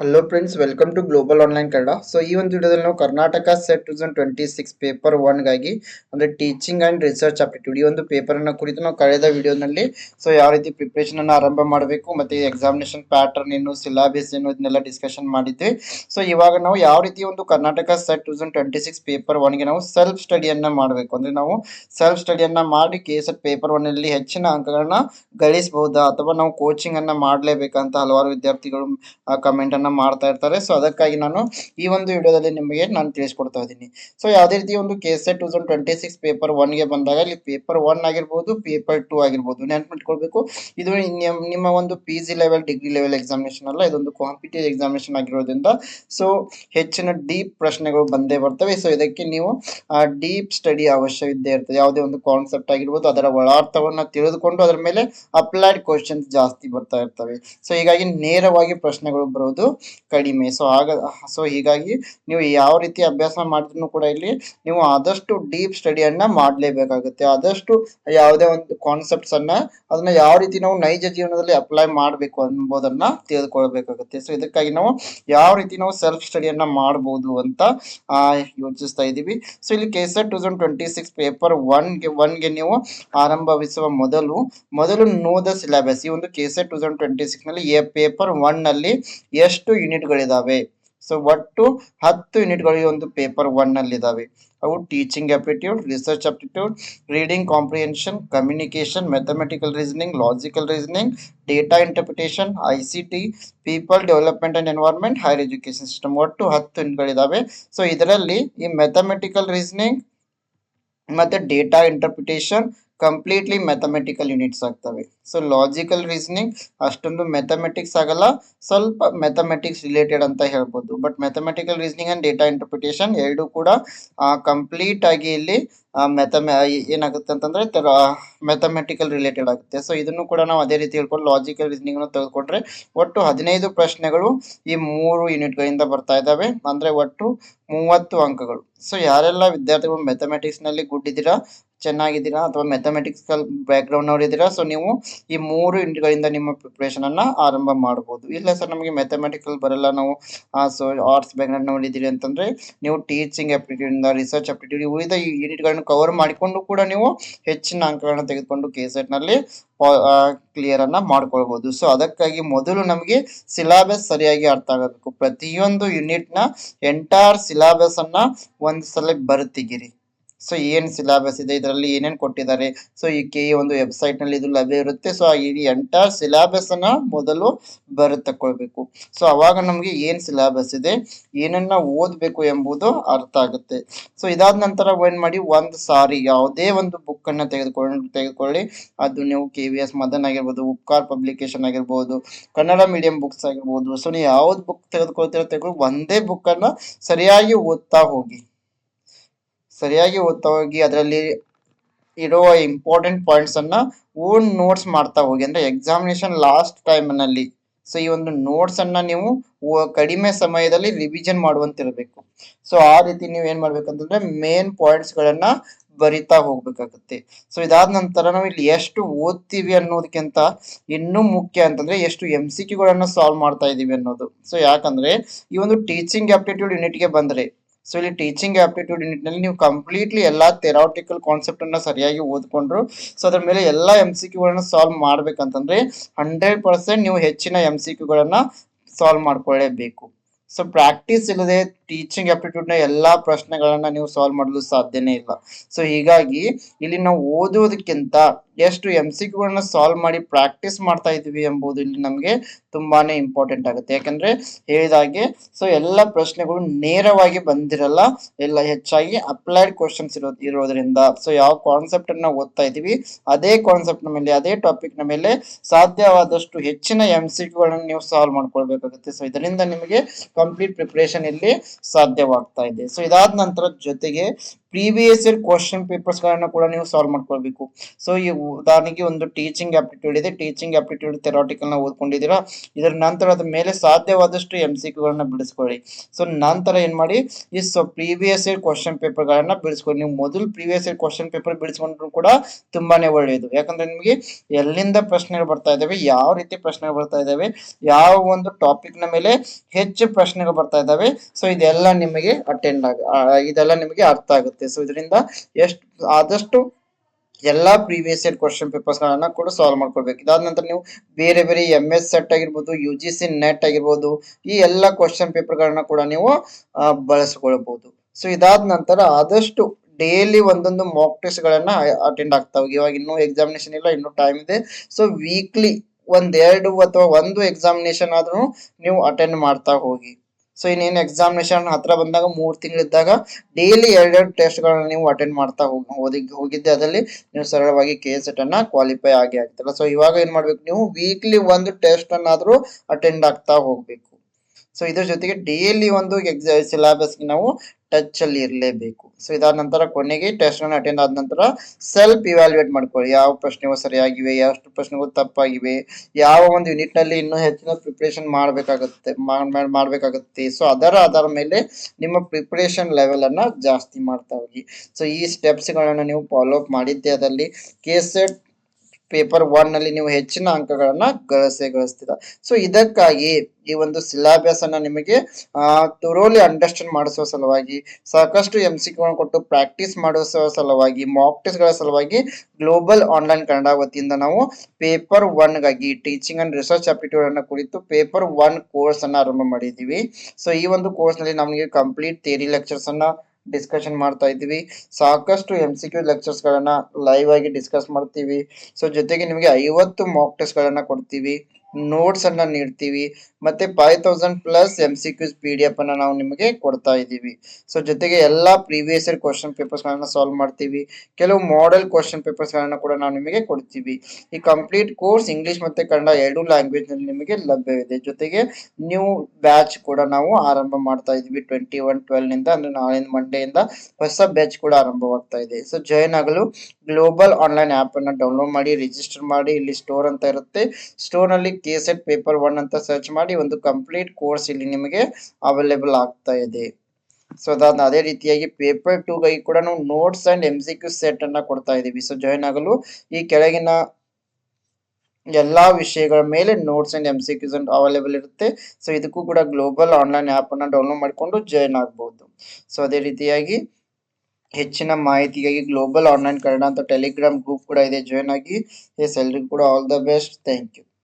Hello friends welcome to global online Kannada so ಈ ಒಂದು ವಿಡಿಯೋದಲ್ಲಿ ನಾವು Karnataka SET two thousand twenty six paper ಒನ್ಗಾಗಿ ಅಂದರೆ ಟೀಚಿಂಗ್ ಆ್ಯಂಡ್ ರಿಸರ್ಚ್ ಆಪ್ಟಿಟ್ಯೂಡ್ ಈ ಒಂದು ಪೇಪರನ್ನು ಕುರಿತು ನಾವು ಕಳೆದ ವಿಡಿಯೋನಲ್ಲಿ ಸೊ ಯಾವ ರೀತಿ ಪ್ರಿಪ್ರೇಷನನ್ನು ಆರಂಭ ಮಾಡಬೇಕು ಮತ್ತು ಎಕ್ಸಾಮಿನೇಷನ್ ಪ್ಯಾಟರ್ನ್ ಏನು ಸಿಲಾಬಸ್ ಏನು ಇದನ್ನೆಲ್ಲ ಡಿಸ್ಕಷನ್ ಮಾಡಿದ್ವಿ. ಸೊ ಇವಾಗ ನಾವು ಯಾವ ರೀತಿ ಒಂದು Karnataka SET two thousand twenty six paper ಒನ್ಗೆ ನಾವು ಸೆಲ್ಫ್ ಸ್ಟಡಿಯನ್ನು ಮಾಡಬೇಕು. ಅಂದರೆ ನಾವು ಸೆಲ್ಫ್ ಸ್ಟಡಿಯನ್ನು ಮಾಡಿ ಕೆ ಸೆಟ್ ಪೇಪರ್ ಒನ್ನಲ್ಲಿ ಹೆಚ್ಚಿನ ಅಂಕಗಳನ್ನ ಗಳಿಸಬಹುದಾ ಅಥವಾ ನಾವು ಕೋಚಿಂಗನ್ನು ಮಾಡಲೇಬೇಕಂತ ಹಲವಾರು ವಿದ್ಯಾರ್ಥಿಗಳು ಕಮೆಂಟನ್ನು ಮಾಡ್ತಾ ಇರ್ತಾರೆ. ಸೊ ಅದಕ್ಕಾಗಿ ನಾನು ಈ ಒಂದು ವಿಡಿಯೋದಲ್ಲಿ ನಿಮಗೆ ನಾನು ತಿಳಿಸ್ಕೊಡ್ತಾ ಇದ್ದೀನಿ. ಸೊ ಯಾವುದೇ ರೀತಿ ಒಂದು K SET two thousand twenty six paper ಒನ್ಗೆ ಬಂದಾಗ, ಇಲ್ಲಿ ಪೇಪರ್ ಒನ್ ಆಗಿರ್ಬೋದು ಪೇಪರ್ ಟೂ ಆಗಿರ್ಬೋದು ನೆನ್ಪಿಟ್ಕೊಳ್ಬೇಕು. ಇದು ನಿಮ್- ನಿಮ್ಮ ಒಂದು P G level degree level examination ಅಲ್ಲ, ಇದೊಂದು ಕಾಂಪಿಟೇಟಿವ್ ಎಕ್ಸಾಮಿನೇಷನ್ ಆಗಿರೋದ್ರಿಂದ ಸೊ ಹೆಚ್ಚಿನ ಡೀಪ್ ಪ್ರಶ್ನೆಗಳು ಬಂದೇ ಬರ್ತವೆ. ಸೊ ಇದಕ್ಕೆ ನೀವು ಡೀಪ್ ಸ್ಟಡಿ ಅವಶ್ಯವಿದ್ದೇ ಇರ್ತದೆ. ಯಾವುದೇ ಒಂದು ಕಾನ್ಸೆಪ್ಟ್ ಆಗಿರ್ಬೋದು, ಅದರ ಒಳಾರ್ಥವನ್ನು ತಿಳಿದುಕೊಂಡು ಅದರ ಮೇಲೆ ಅಪ್ಲೈಡ್ ಕ್ವಶನ್ಸ್ ಜಾಸ್ತಿ ಬರ್ತಾ ಇರ್ತವೆ. ಸೊ ಹೀಗಾಗಿ ನೇರವಾಗಿ ಪ್ರಶ್ನೆಗಳು ಬರೋದು ಕಡಿಮೆ. ಸೊ ಆಗ ಸೊ ಹೀಗಾಗಿ ನೀವು ಯಾವ ರೀತಿ ಅಭ್ಯಾಸ ಮಾಡಿದ್ರು ಕೂಡ ಇಲ್ಲಿ ನೀವು ಆದಷ್ಟು ಡೀಪ್ ಸ್ಟಡಿಯನ್ನ ಮಾಡಲೇಬೇಕಾಗುತ್ತೆ. ಆದಷ್ಟು ಯಾವುದೇ ಒಂದು ಕಾನ್ಸೆಪ್ಟ್ಸ್ ಅನ್ನ ಅದನ್ನ ಯಾವ ರೀತಿ ನಾವು ನೈಜ ಜೀವನದಲ್ಲಿ ಅಪ್ಲೈ ಮಾಡಬೇಕು ಅನ್ಬೋದನ್ನ ತಿಳಿದುಕೊಳ್ಬೇಕಾಗುತ್ತೆ ಸೊ ಇದಕ್ಕಾಗಿ ನಾವು ಯಾವ ರೀತಿ ನಾವು ಸೆಲ್ಫ್ ಸ್ಟಡಿಯನ್ನ ಮಾಡಬಹುದು ಅಂತ ಯೋಚಿಸ್ತಾ ಇದ್ದೀವಿ. ಸೊ ಇಲ್ಲಿ K set two thousand twenty six paper ಒನ್ಗೆ ಒನ್ಗೆ ನೀವು ಆರಂಭಿಸುವ ಮೊದಲು ಮೊದಲು ನೋ ದ ಸಿಲೆಬಸ್ ಈ ಒಂದು K SET two thousand twenty ಸಿಕ್ಸ್ನಲ್ಲಿ paper ಒನ್ನಲ್ಲಿ ಎಷ್ಟು ಯೂನಿಟ್ಗಳಿದಾವೆ ಸೊ ಒಟ್ಟು ಹತ್ತು ಯೂನಿಟ್ಗಳು ಒಂದು ಪೇಪರ್ ಒನ್ನಲ್ಲಿ ಇದಾವೆ ಅವು teaching aptitude research aptitude reading comprehension communication mathematical reasoning logical reasoning data interpretation I C T people development and environment higher education system ಒಟ್ಟು ಹತ್ತು ಯೂನಿಟ್ಗಳಿದಾವೆ ಸೊ ಇದರಲ್ಲಿ ಈ ಮ್ಯಾಥಮೆಟಿಕಲ್ ರೀಸನಿಂಗ್ ಮತ್ತೆ data interpretation completely mathematical units ಆಗ್ತವೆ. So logical reasoning ಅಷ್ಟೊಂದು mathematics ಆಗಲ್ಲ, ಸ್ವಲ್ಪ ಮ್ಯಾಥಮೆಟಿಕ್ಸ್ ರಿಲೇಟೆಡ್ ಅಂತ ಹೇಳ್ಬೋದು. But mathematical reasoning and data interpretation ಎರಡು ಕೂಡ ಕಂಪ್ಲೀಟ್ ಆಗಿ ಇಲ್ಲಿ ಮೆಥಮೆ ಏನಾಗುತ್ತೆ ಅಂತಂದ್ರೆ ಮ್ಯಾಥಮೆಟಿಕಲ್ ರಿಲೇಟೆಡ್ ಆಗುತ್ತೆ. ಸೊ ಇದನ್ನು ಕೂಡ ನಾವು ಅದೇ ರೀತಿ ಹೇಳ್ಕೊಂಡು ಲಾಜಿಕಲ್ ರೀಸನಿಂಗ್ ತೆಗೆದುಕೊಂಡ್ರೆ ಒಟ್ಟು ಹದಿನೈದು ಪ್ರಶ್ನೆಗಳು ಈ ಮೂರು ಯೂನಿಟ್ಗಳಿಂದ ಬರ್ತಾ ಇದ್ದಾವೆ. ಅಂದ್ರೆ ಒಟ್ಟು ಮೂವತ್ತು ಅಂಕಗಳು. ಸೊ ಯಾರೆಲ್ಲ ವಿದ್ಯಾರ್ಥಿಗಳು ಮ್ಯಾಥಮೆಟಿಕ್ಸ್ನಲ್ಲಿ ಗುಡ್ ಚೆನ್ನಾಗಿದ್ದೀರಾ ಅಥವಾ ಮ್ಯಾಥಮೆಟಿಕ್ಸಲ್ ಬ್ಯಾಕ್ಗ್ರೌಂಡ್ ಇದ್ದೀರಾ? ಸೊ ನೀವು ಈ ಮೂರು ಯೂನಿಟ್ಗಳಿಂದ ನಿಮ್ಮ ಪ್ರಿಪ್ರೇಷನನ್ನು ಆರಂಭ ಮಾಡಬಹುದು ಇಲ್ಲ ಸರ್ ನಮಗೆ ಮ್ಯಾಥಮೆಟಿಕಲ್ ಬರಲ್ಲ. ನಾವು ಸೊ ಆರ್ಟ್ಸ್ ಬ್ಯಾಕ್ಗ್ರೌಂಡ್ ನೋಡಿದ್ದೀರಿ ಅಂತಂದ್ರೆ, ನೀವು ಟೀಚಿಂಗ್ ಆ್ಯಪ್ಟಿಟ್ಯೂಡಿಂದ ರಿಸರ್ಚ್ ಆಪ್ಟಿಟ್ಯೂಡ್ ಉಳಿದ ಯೂನಿಟ್ಗಳನ್ನು ಕವರ್ ಮಾಡಿಕೊಂಡು ಕೂಡ ನೀವು ಹೆಚ್ಚಿನ ಅಂಕಗಳನ್ನು ತೆಗೆದುಕೊಂಡು ಕೆ ಸೆಟ್ನಲ್ಲಿ ಕ್ಲಿಯರನ್ನು ಮಾಡ್ಕೊಳ್ಬೋದು. ಸೊ ಅದಕ್ಕಾಗಿ ಮೊದಲು ನಮಗೆ ಸಿಲಾಬಸ್ ಸರಿಯಾಗಿ ಅರ್ಥ ಆಗಬೇಕು. ಪ್ರತಿಯೊಂದು ಯೂನಿಟ್ನ ಎಂಟೈರ್ ಸಿಲಾಬಸ್ ಅನ್ನ ಒಂದ್ ಸಲ ಬರುತ್ತಿಗಿರಿ ಸೊ ಏನ್ ಸಿಲಾಬಸ್ ಇದೆ? ಇದರಲ್ಲಿ ಏನೇನ್ ಕೊಟ್ಟಿದ್ದಾರೆ? ಸೊ ಈ ಕೆ ಒಂದು ವೆಬ್ಸೈಟ್ನಲ್ಲಿ ಇದು ಲಭ್ಯ ಇರುತ್ತೆ. ಸೊ ಈ ಎಂಟರ್ ಸಿಲಾಬಸ್ ಅನ್ನ ಮೊದಲು ಬರೆದು ತಕೊಳ್ಬೇಕು. ಸೊ ಅವಾಗ ನಮಗೆ ಏನ್ ಸಿಲಾಬಸ್ ಇದೆ? ಏನನ್ನ ಓದ್ಬೇಕು ಎಂಬುದು ಅರ್ಥ ಆಗುತ್ತೆ. ಸೊ ಇದಾದ ನಂತರ ಏನ್ ಮಾಡಿ? ಒಂದ್ ಸಾರಿ, ಯಾವುದೇ ಒಂದು ಬುಕ್ ಅನ್ನ ತೆಗೆದುಕೊಂಡು ತೆಗೆದುಕೊಳ್ಳಿ. ಅದು ನೀವು ಕೆ ವಿ ಎಸ್ ಮದನ್ ಆಗಿರ್ಬೋದು, ಉಪ್ಕಾರ್ ಪಬ್ಲಿಕೇಶನ್ ಆಗಿರ್ಬೋದು, ಕನ್ನಡ ಮೀಡಿಯಂ ಬುಕ್ಸ್ ಆಗಿರ್ಬೋದು. ಸೊ ನೀವು ಯಾವ್ದು ಬುಕ್ ತೆಗೆದುಕೊಳ್ತೀರ ತೆಗೆದು ಒಂದೇ ಬುಕ್ ಅನ್ನ ಸರಿಯಾಗಿ ಓದ್ತಾ ಹೋಗಿ. ಸರಿಯಾಗಿ ಓದ್ತಾ ಹೋಗಿ ಅದರಲ್ಲಿ ಇರುವ ಇಂಪಾರ್ಟೆಂಟ್ ಪಾಯಿಂಟ್ಸ್ ಅನ್ನ ಓನ್ ನೋಟ್ಸ್ ಮಾಡ್ತಾ ಹೋಗಿ. ಅಂದ್ರೆ ಎಕ್ಸಾಮಿನೇಷನ್ ಲಾಸ್ಟ್ ಟೈಮ್ನಲ್ಲಿ ಸೊ ಈ ಒಂದು ನೋಟ್ಸ್ ಅನ್ನ ನೀವು ಕಡಿಮೆ ಸಮಯದಲ್ಲಿ ರಿವಿಷನ್ ಮಾಡುವಂತಿರಬೇಕು. ಸೊ ಆ ರೀತಿ ನೀವು ಏನು ಮಾಡ್ಬೇಕಂತಂದ್ರೆ ಮೇನ್ ಪಾಯಿಂಟ್ಸ್ ಗಳನ್ನ ಬರಿತಾ ಹೋಗ್ಬೇಕಾಗತ್ತೆ. ಸೊ ಇದಾದ ನಂತರ ನಾವು ಇಲ್ಲಿ ಎಷ್ಟು ಓದ್ತೀವಿ ಅನ್ನೋದಕ್ಕಿಂತ ಇನ್ನೂ ಮುಖ್ಯ ಅಂತಂದ್ರೆ ಎಷ್ಟು ಎಂ ಸಿ ಕ್ಯೂಗಳನ್ನು ಸಾಲ್ವ್ ಮಾಡ್ತಾ ಇದೀವಿ ಅನ್ನೋದು. ಸೊ ಯಾಕಂದ್ರೆ ಈ ಒಂದು ಟೀಚಿಂಗ್ ಆಪ್ಟಿಟ್ಯೂಡ್ ಯೂನಿಟ್ಗೆ ಬಂದ್ರೆ ಸೊ ಇಲ್ಲಿ ಟೀಚಿಂಗ್ ಆಪ್ಟಿಟ್ಯೂಡ್ನಲ್ಲಿ ನೀವು ಕಂಪ್ಲೀಟ್ಲಿ ಎಲ್ಲಾ ಥೆರಾಟಿಕಲ್ ಕಾನ್ಸೆಪ್ಟ್ ಅನ್ನ ಸರಿಯಾಗಿ ಓದ್ಕೊಂಡ್ರು. ಸೊ ಅದ್ರ ಮೇಲೆ ಎಲ್ಲ ಎಂ ಸಿ ಕ್ಯೂಗಳನ್ನ ಸಾಲ್ವ್ ಮಾಡ್ಬೇಕಂತಂದ್ರೆ ಹಂಡ್ರೆಡ್ ಪರ್ಸೆಂಟ್ ನೀವು ಹೆಚ್ಚಿನ ಎಂ ಸಿ ಸಾಲ್ವ್ ಮಾಡ್ಕೊಳ್ಳೇಬೇಕು. ಸೊ ಪ್ರಾಕ್ಟೀಸ್ ಇಲ್ಲದೆ ಟೀಚಿಂಗ್ ಆಪ್ಟಿಟ್ಯೂಡ್ನ ಎಲ್ಲಾ ಪ್ರಶ್ನೆಗಳನ್ನ ನೀವು ಸಾಲ್ವ್ ಮಾಡಲು ಸಾಧ್ಯನೇ ಇಲ್ಲ. ಸೊ ಹೀಗಾಗಿ ಇಲ್ಲಿ ನಾವು ಓದುವುದಕ್ಕಿಂತ ಎಷ್ಟು ಎಂ ಸಿ ಕ್ಯೂಗಳನ್ನ ಸಾಲ್ವ್ ಮಾಡಿ ಪ್ರಾಕ್ಟೀಸ್ ಮಾಡ್ತಾ ಇದೀವಿ ಎಂಬುದು ಇಲ್ಲಿ ನಮಗೆ ತುಂಬಾನೇ ಇಂಪಾರ್ಟೆಂಟ್ ಆಗುತ್ತೆ. ಯಾಕಂದ್ರೆ ಹೇಳಿದಾಗೆ ಸೊ ಎಲ್ಲ ಪ್ರಶ್ನೆಗಳು ನೇರವಾಗಿ ಬಂದಿರಲ್ಲ, ಎಲ್ಲ ಹೆಚ್ಚಾಗಿ ಅಪ್ಲೈಡ್ ಕ್ವಶನ್ಸ್ ಇರೋ, ಇರೋದ್ರಿಂದ. ಸೊ ಯಾವ ಕಾನ್ಸೆಪ್ಟ್ ಅನ್ನ ಓದ್ತಾ ಇದೀವಿ ಅದೇ ಕಾನ್ಸೆಪ್ಟ್ನ ಮೇಲೆ, ಅದೇ ಟಾಪಿಕ್ನ ಮೇಲೆ ಸಾಧ್ಯವಾದಷ್ಟು ಹೆಚ್ಚಿನ ಎಂ ಸಿ ಕ್ಯೂಗಳನ್ನ ನೀವು ಸಾಲ್ವ್ ಮಾಡ್ಕೊಳ್ಬೇಕಾಗುತ್ತೆ. ಸೊ ಇದರಿಂದ ನಿಮಗೆ ಕಂಪ್ಲೀಟ್ ಪ್ರಿಪರೇಷನ್ ಇಲ್ಲಿ ಸಾಧ್ಯವಾಗ್ತಾ ಇದೆ. ಸೊ ಇದಾದ ನಂತರ ಜೊತೆಗೆ ಪ್ರೀವಿಯಸ್ ಇಯರ್ ಕ್ವಶನ್ ಪೇಪರ್ಸ್ ಗಳನ್ನ ಕೂಡ ನೀವು ಸಾಲ್ವ್ ಮಾಡ್ಕೊಳ್ಬೇಕು. ಸೊ ಈ ಉದಾಹರಣೆಗೆ ಒಂದು ಟೀಚಿಂಗ್ ಆಪ್ಟಿಟ್ಯೂಡ್ ಇದೆ. ಟೀಚಿಂಗ್ ಆಪ್ಟಿಟ್ಯೂಡ್ ಥೆರಾಟಿಕಲ್ನ ಓದ್ಕೊಂಡಿದ್ದೀರಾ? ಇದರ ನಂತರ ಅದರ ಮೇಲೆ ಸಾಧ್ಯವಾದಷ್ಟು ಎಂ ಸಿ ಗಳನ್ನ ಬಿಡಿಸ್ಕೊಳ್ಳಿ. ಸೊ ನಂತರ ಏನ್ ಮಾಡಿ? ಈ so previous year question paper ಗಳನ್ನ ಬಿಡಿಸ್ಕೊಳ್ಳಿ. ನೀವು ಮೊದಲು ಪ್ರೀವಿಯಸ್ ಇಯರ್ ಕ್ವಶನ್ ಪೇಪರ್ ಬಿಡಿಸ್ಕೊಂಡ್ರು ಕೂಡ ತುಂಬಾನೇ ಒಳ್ಳೆಯದು. ಯಾಕಂದ್ರೆ ನಿಮಗೆ ಎಲ್ಲಿಂದ ಪ್ರಶ್ನೆಗಳು ಬರ್ತಾ ಇದಾವೆ ಯಾವ ರೀತಿ ಪ್ರಶ್ನೆಗಳು ಬರ್ತಾ ಇದಾವೆ ಯಾವ ಒಂದು ಟಾಪಿಕ್ನ ಮೇಲೆ ಹೆಚ್ಚು ಪ್ರಶ್ನೆಗಳು ಬರ್ತಾ ಇದಾವೆ ಸೊ ಇದೆಲ್ಲ ನಿಮಗೆ ಅಟೆಂಡ್ ಆಗ ಇದೆಲ್ಲ ನಿಮಗೆ ಅರ್ಥ ಆಗುತ್ತೆ. ಸೊ ಇದರಿಂದ ಎಷ್ಟು, ಆದಷ್ಟು ಎಲ್ಲಾ ಪ್ರೀವಿಯಸ್ ಇಯರ್ ಕ್ವಶನ್ ಪೇಪರ್ಸ್ ಗಳನ್ನ ಕೂಡ ಸಾಲ್ವ್ ಮಾಡ್ಕೊಳ್ಬೇಕು. ಇದಾದ ನಂತರ ನೀವು ಬೇರೆ ಬೇರೆ ಎಂ ಎಸ್ ಸೆಟ್ ಆಗಿರ್ಬೋದು ಯು ಜಿ ಸಿ ನೆಟ್ ಆಗಿರ್ಬೋದು, ಈ ಎಲ್ಲ ಕ್ವಶನ್ ಪೇಪರ್ ಗಳನ್ನ ಕೂಡ ನೀವು ಬಳಸಿಕೊಳ್ಳಬಹುದು ಸೊ ಇದಾದ ನಂತರ ಆದಷ್ಟು ಡೈಲಿ ಒಂದೊಂದು ಮಾಕ್ ಟೆಸ್ಟ್ ಗಳನ್ನ ಅಟೆಂಡ್ ಆಗ್ತಾವೆ ಇವಾಗ ಇನ್ನೂ ಎಕ್ಸಾಮಿನೇಷನ್ ಇಲ್ಲ, ಇನ್ನೂ ಟೈಮ್ ಇದೆ. ಸೊ ವೀಕ್ಲಿ ಒಂದೆರಡು ಅಥವಾ ಒಂದು ಎಕ್ಸಾಮಿನೇಷನ್ ಆದ್ರೂ ನೀವು ಅಟೆಂಡ್ ಮಾಡ್ತಾ ಹೋಗಿ. ಸೊ ಇನ್ನೇನು ಎಕ್ಸಾಮಿನೇಷನ್ ಹತ್ರ ಬಂದಾಗ ಮೂರ್ ತಿಂಗಳಿದ್ದಾಗ ಡೈಲಿ ಎರಡೆರಡು ಟೆಸ್ಟ್ ಗಳನ್ನ ನೀವು ಅಟೆಂಡ್ ಮಾಡ್ತಾ ಹೋಗಿ ಹೋಗಿ ಹೋಗಿದ್ದೆ ಅದರಲ್ಲಿ. ನೀವು ಸರಳವಾಗಿ ಕೆ ಎಸ್ ಅನ್ನ ಕ್ವಾಲಿಫೈ ಆಗಿ ಆಗ್ತೀರ ಸೊ ಇವಾಗ ಏನ್ ಮಾಡ್ಬೇಕು ನೀವು ವೀಕ್ಲಿ ಒಂದು ಟೆಸ್ಟ್ ಅನ್ನಾದ್ರೂ ಅಟೆಂಡ್ ಆಗ್ತಾ ಹೋಗ್ಬೇಕು. ಸೊ ಇದ್ರ ಜೊತೆಗೆ ಡೈಲಿ ಒಂದು ಎಕ್ಸೈ ಸಿಲೆಬಸ್ ನಾವು ಟಚ್ ಅಲ್ಲಿ ಇರಲೇಬೇಕು. ಸೊ ಇದಾದ ನಂತರ ಕೊನೆಗೆ ಟೆಸ್ಟ್ ಅಟೆಂಡ್ ಆದ ನಂತರ ಸೆಲ್ಫ್ ಇವ್ಯಾಲ್ಯೂಯೇಟ್ ಮಾಡ್ಕೊಳ್ಳಿ. ಯಾವ ಪ್ರಶ್ನೆಗಳು ಸರಿಯಾಗಿವೆ, ಎಷ್ಟು ಪ್ರಶ್ನೆಗಳು ತಪ್ಪಾಗಿವೆ, ಯಾವ ಒಂದು ಯೂನಿಟ್ನಲ್ಲಿ ಇನ್ನೂ ಹೆಚ್ಚಿನ ಪ್ರಿಪ್ರೇಷನ್ ಮಾಡಬೇಕಾಗುತ್ತೆ ಮಾಡಬೇಕಾಗುತ್ತೆ. ಸೊ ಅದರ ಆಧಾರ ಮೇಲೆ ನಿಮ್ಮ ಪ್ರಿಪ್ರೇಷನ್ ಲೆವೆಲ್ ಅನ್ನ ಜಾಸ್ತಿ ಮಾಡ್ತಾ ಹೋಗಿ. ಸೊ ಈ ಸ್ಟೆಪ್ಸ್ ಗಳನ್ನ ನೀವು ಫಾಲೋ ಅಪ್ ಮಾಡಿದ್ದೆ ಅದರಲ್ಲಿ ಕೆಸೆಟ್ ಪೇಪರ್ ಒನ್ನಲ್ಲಿ ನೀವು ಹೆಚ್ಚಿನ ಅಂಕಗಳನ್ನ ಗಳಿಸೇ ಗಳಿಸ್ತೀರ. ಸೊ ಇದಕ್ಕಾಗಿ ಈ ಒಂದು ಸಿಲಾಬಸ್ ಅನ್ನ ನಿಮಗೆ ತುರೋಲಿ ಅಂಡರ್ಸ್ಟ್ಯಾಂಡ್ ಮಾಡಿಸುವ ಸಲುವಾಗಿ, ಸಾಕಷ್ಟು ಎಂ ಸಿ ಕೊಟ್ಟು ಪ್ರಾಕ್ಟೀಸ್ ಮಾಡಿಸುವ ಸಲುವಾಗಿ ಮಾಕ್ ಟೆಸ್ಟ್ಗಳ ಸಲುವಾಗಿ ಗ್ಲೋಬಲ್ ಆನ್ಲೈನ್ ಕನ್ನಡ ವತಿಯಿಂದ ನಾವು ಪೇಪರ್ ಒನ್ಗಾಗಿ ಟೀಚಿಂಗ್ ಅಂಡ್ ರಿಸರ್ಚ್ ಆಪ್ಟಿಟ್ಯೂಡ್ ಅನ್ನ ಕುರಿತು ಪೇಪರ್ ಒನ್ ಕೋರ್ಸ್ ಅನ್ನ ಆರಂಭ ಮಾಡಿದ್ದೀವಿ. ಸೊ ಈ ಒಂದು ಕೋರ್ಸ್ನಲ್ಲಿ ನಮಗೆ ಕಂಪ್ಲೀಟ್ ಥಿಯರಿ ಲೆಕ್ಚರ್ಸ್ ಅನ್ನ ಡಿಸ್ಕಷನ್ ಮಾಡ್ತಾ ಇದ್ದೀವಿ. ಸಾಕಷ್ಟು ಎಂ ಸಿ ಕ್ಯೂ ಲೆಕ್ಚರ್ಸ್ ಗಳನ್ನ ಲೈವ್ ಆಗಿ ಡಿಸ್ಕಸ್ ಮಾಡ್ತೀವಿ. ಸೊ ಜೊತೆಗೆ ನಿಮಗೆ ಐವತ್ತು ಮಾಕ್ ಟೆಸ್ಟ್ ಗಳನ್ನ ಕೊಡ್ತೀವಿ. ನೋಟ್ಸ್ ಅನ್ನ ನೀಡ್ತೀವಿ. ಮತ್ತೆ five thousand plus M C Qs P D F ಅನ್ನ ನಾವು ನಿಮಗೆ ಕೊಡ್ತಾ ಇದ್ದೀವಿ. ಸೊ ಜೊತೆಗೆ ಎಲ್ಲಾ ಪ್ರೀವಿಯಸ್ ಇಯರ್ ಕ್ವಶನ್ ಪೇಪರ್ಸ್ ಗಳನ್ನ ಸಾಲ್ವ್ ಮಾಡ್ತೀವಿ. ಕೆಲವು ಮಾಡೆಲ್ ಕ್ವಶನ್ ಪೇಪರ್ಸ್ ಗಳನ್ನ ಕೂಡ ನಾವು ನಿಮಗೆ ಕೊಡ್ತೀವಿ. ಈ ಕಂಪ್ಲೀಟ್ ಕೋರ್ಸ್ ಇಂಗ್ಲಿಷ್ ಮತ್ತೆ ಕನ್ನಡ ಎರಡು ಲ್ಯಾಂಗ್ವೇಜ್ನಲ್ಲಿ ನಿಮಗೆ ಲಭ್ಯವಿದೆ. ಜೊತೆಗೆ ನ್ಯೂ ಬ್ಯಾಚ್ ಕೂಡ ನಾವು ಆರಂಭ ಮಾಡ್ತಾ ಇದ್ದೀವಿ. ಟ್ವೆಂಟಿ ಒನ್ ಟ್ವೆಲ್ನಿಂದ ಅಂದ್ರೆ ನಾಳಿನ ಮಂಡೆಯಿಂದ ಹೊಸ ಬ್ಯಾಚ್ ಕೂಡ ಆರಂಭವಾಗ್ತಾ ಇದೆ. ಸೊ ಜಾಯಿನ್ ಆಗಲು ಗ್ಲೋಬಲ್ ಆನ್ಲೈನ್ ಆಪ್ ಅನ್ನ ಡೌನ್ಲೋಡ್ ಮಾಡಿ ರಿಜಿಸ್ಟರ್ ಮಾಡಿ. ಇಲ್ಲಿ ಸ್ಟೋರ್ ಅಂತ ಇರುತ್ತೆ. ಸ್ಟೋರ್ನಲ್ಲಿ ಕೆ ಸೆಟ್ ಪೇಪರ್ ಒನ್ ಅಂತ ಸರ್ಚ್ ಮಾಡಿ ಒಂದು ಕಂಪ್ಲೀಟ್ ಕೋರ್ಸ್ ಇಲ್ಲಿ ನಿಮಗೆ ಅವೈಲೇಬಲ್ ಆಗ್ತಾ ಇದೆ. ಸೊ ಅದಾದ ಅದೇ ರೀತಿಯಾಗಿ ಪೇಪರ್ ಟೂಗಾಗಿ ಕೂಡ ನಾವು notes and M C Q set ಅನ್ನ ಕೊಡ್ತಾ ಇದೀವಿ. ಸೊ ಜಾಯಿನ್ ಆಗಲು ಈ ಕೆಳಗಿನ ಎಲ್ಲಾ ವಿಷಯಗಳ ಮೇಲೆ notes and M C Qs available ಇರುತ್ತೆ. ಸೊ ಇದಕ್ಕೂ ಕೂಡ ಗ್ಲೋಬಲ್ ಆನ್ಲೈನ್ ಆಪ್ ಅನ್ನ ಡೌನ್ಲೋಡ್ ಮಾಡಿಕೊಂಡು ಜಾಯಿನ್ ಆಗಬಹುದು ಸೊ ಅದೇ ರೀತಿಯಾಗಿ ಹೆಚ್ಚಿನ ಮಾಹಿತಿಗಾಗಿ ಗ್ಲೋಬಲ್ ಆನ್ಲೈನ್ ಕನ್ನಡ ಅಂತ ಟೆಲಿಗ್ರಾಮ್ ಗ್ರೂಪ್ ಕೂಡ ಇದೆ. ಜಾಯಿನ್ ಆಗಿ ಎಸ್ ಎಲ್ರಿಗೂ ಕೂಡ all the best thank you